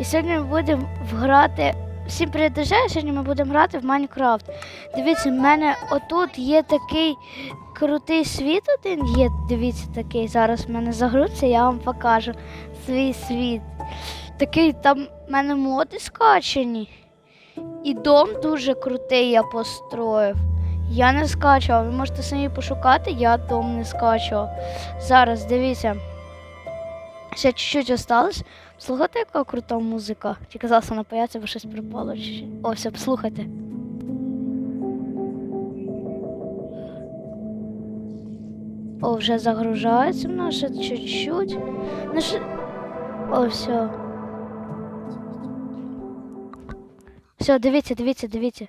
І сьогодні ми будемо грати. Всім привіт! Сьогодні ми будемо грати в Майнкрафт. Дивіться, в мене отут є такий крутий світ один є. Дивіться, такий. Зараз в мене загрузиться, я вам покажу свій світ. Такий там в мене моди скачані. І дом дуже крутий я построїв. Я не скачував. Ви можете самі пошукати, я дом не скачував. Зараз дивіться. Ще чуть-чуть осталось. Слухайте, яка крута музика. Тільки зараз вона появиться, бо щось припало. чи що. О, все, послухайте. О, вже загружається в нас ще чуть-чуть. Ну, ще... О, все. Все, дивіться, дивіться, дивіться.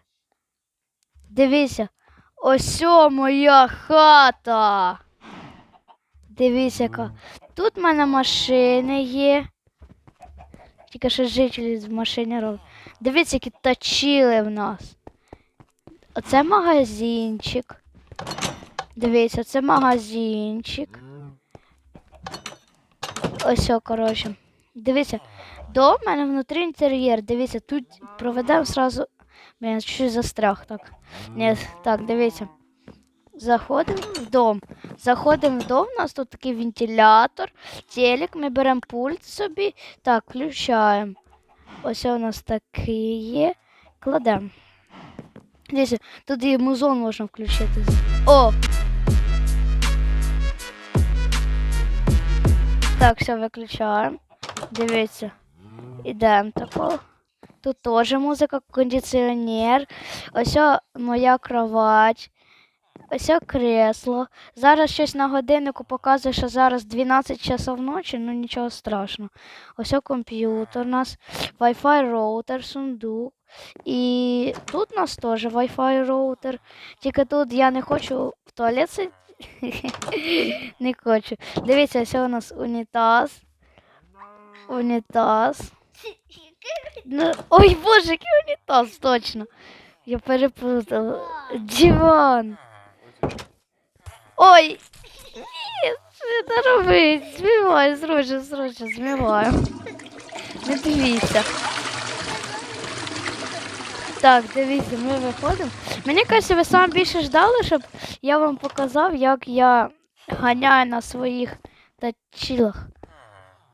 Дивіться. Ось моя хата. Дивіться, яка. Тут в мене машини є. Тільки що жителі в машині роблять. Дивіться, які точили в нас. Оце магазинчик. Дивіться, це магазинчик. Ось, коротше. Дивіться, дом в мене внутрі інтер'єр. Дивіться, тут проведемо сразу. Блін, чуть застряг так. Ні, так, дивіться. Заходимо дом. Заходимо в дом, у нас тут такий вентилятор, телек, ми беремо пульт собі. Так, включаємо. Ось у нас такий є. Кладемо. Дивіться, тут і музон можна включити. О! Так, все виключаємо. Дивіться. Ідемо тако. Тут теж музика, кондиціонер. Ось моя кровать. Ось кресло. Зараз щось на годиннику показує, що зараз 12 часов ночі, ну нічого страшного. Ось комп'ютер у нас, Wi-Fi роутер, сундук. І тут у нас теж Wi-Fi роутер. Тільки тут я не хочу в туалет сидіти. Не хочу. Дивіться, ось у нас унітаз. Унітаз. Ну, ой, боже, який унітаз, точно. Я переплутала. Диван. Ой! Ні, це робить? Змивай, срочно, срочно, змиваю. Не дивіться. Так, дивіться, ми виходимо. Мені кажеться, ви саме більше ждали, щоб я вам показав, як я ганяю на своїх тачілах.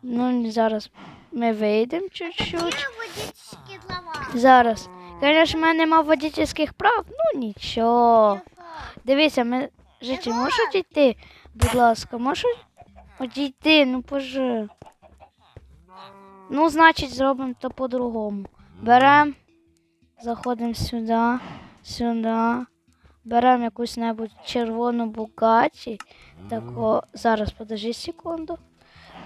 Ну, зараз ми вийдемо чуть-чуть. Зараз. Звісно, в мене нема водительських прав, ну нічого. Дивіться, ми жителі можуть йти, будь ласка, можуть одійти, ну поже. Ну, значить, зробимо то по-другому. Беремо, заходимо сюди, сюди. Беремо якусь небудь червону бугаті. Тако, зараз подожди секунду.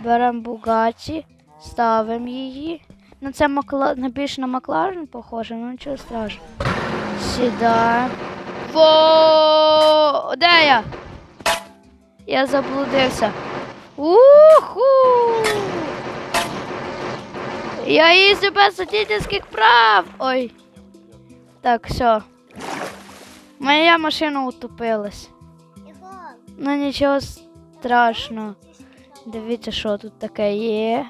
Беремо бугаті, ставимо її. Ну, це Макла... більш на Макларен похоже, ну нічого страшного. Сідаємо. Во! Де я? Я заблудився. Уху! Я їздю без водительських прав. Ой. Так, все. Моя машина утопилась. Ну нічого страшного. Дивіться, що тут таке є.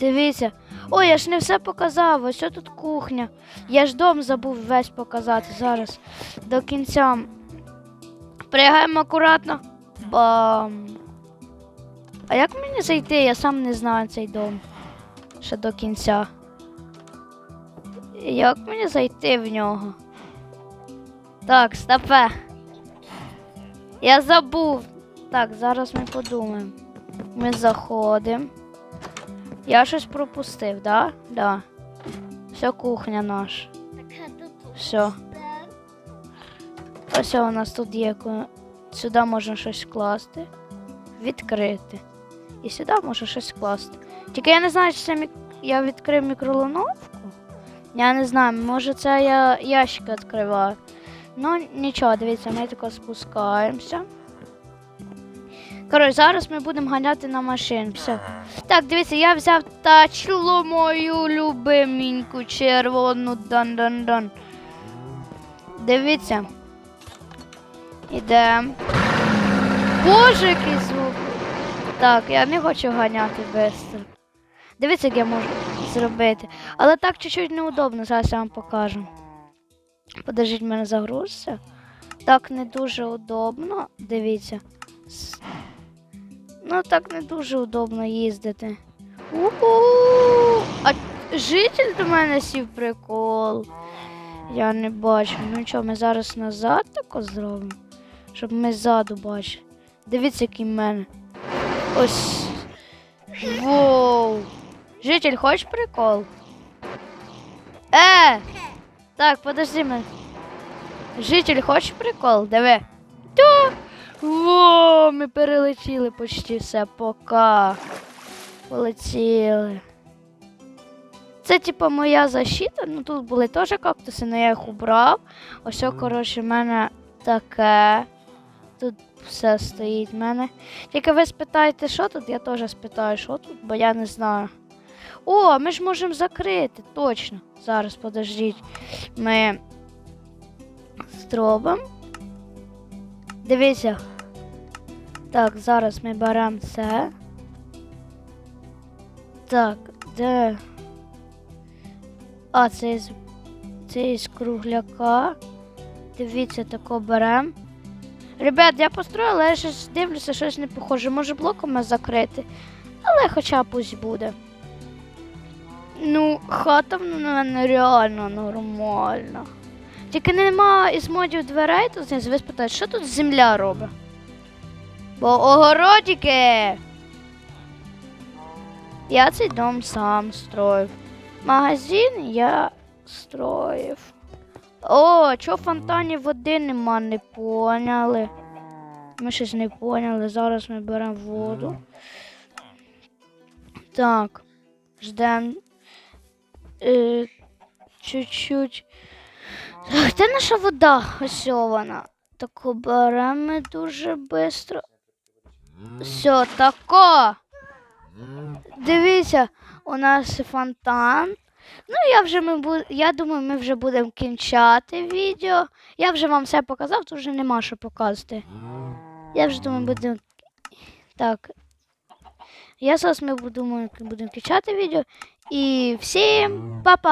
Дивіться. Ой, я ж не все показав. Ось тут кухня. Я ж дом забув весь показати зараз. До кінця. Пригаємо акуратно. Бам. А як мені зайти? Я сам не знаю цей дом. Ще до кінця. Як мені зайти в нього? Так, стопе. Я забув. Так, зараз ми подумаємо. Ми заходимо. Я щось пропустив, да? Да. Все кухня наша. Все. Ось у нас тут є. Сюди можна щось класти. Відкрити. І сюди можна щось класти. Тільки я не знаю, чи це мік... я відкрив мікролоновку. Я не знаю, може це я ящики відкриваю. Ну, нічого, дивіться, ми тако спускаємося. Коротше, зараз ми будемо ганяти на машин. Все. Так, дивіться, я взяв тачло мою любименьку червону дан-дан-дан. Дивіться. Ідемо. Боже, який звук. Так, я не хочу ганяти швидко. Дивіться, як я можу зробити. Але так чуть-чуть неудобно, зараз я вам покажу. Подождіть, в мене загрузиться. Так не дуже удобно. Дивіться. Ну, так не дуже удобно їздити. У-у! А житель до мене сів прикол. Я не бачу. Ну що, ми зараз назад тако зробимо, щоб ми ззаду бачили. Дивіться, який в мене. Ось. Воу. Житель, хочеш прикол? Е! Так, подожди мене. Житель, хочеш прикол? Диви. Тю! Ми перелетіли почти все, пока. Полетіли. Це типа моя защита. Ну тут були теж кактуси, але я їх убрав. Ось, коротше, в мене таке. Тут все стоїть в мене. Тільки ви спитаєте, що тут, я теж спитаю, що тут, бо я не знаю. О, ми ж можемо закрити, точно. Зараз подождіть. Ми зробимо. Дивіться. Так, зараз ми беремо це. Так, де? А, це із, це із кругляка. Дивіться, тако беремо. Ребят, я построїла, але я щось дивлюся, щось не похоже. Може блоками закрити. Але хоча пусть буде. Ну, хата в мене реально нормальна. Тільки нема із модів дверей, то знизу ви спитаєте, що тут земля робить? Бо огородики. Я цей дом сам строїв. Магазин я строїв. О, чого фонтані води нема, не поняли. Ми щось не поняли. Зараз ми беремо воду. Так. Ждем. Е, чуть-чуть. Де наша вода? Ось вона. Таку беремо дуже швидко. Все, тако. Дивіться, у нас фонтан. Ну, я вже ми бу... я думаю, ми вже будемо кінчати відео. Я вже вам все показав, тут вже нема що показувати. Я вже думаю, будемо. Так. Я зараз ми будемо, будемо кінчати відео. І всім па-па!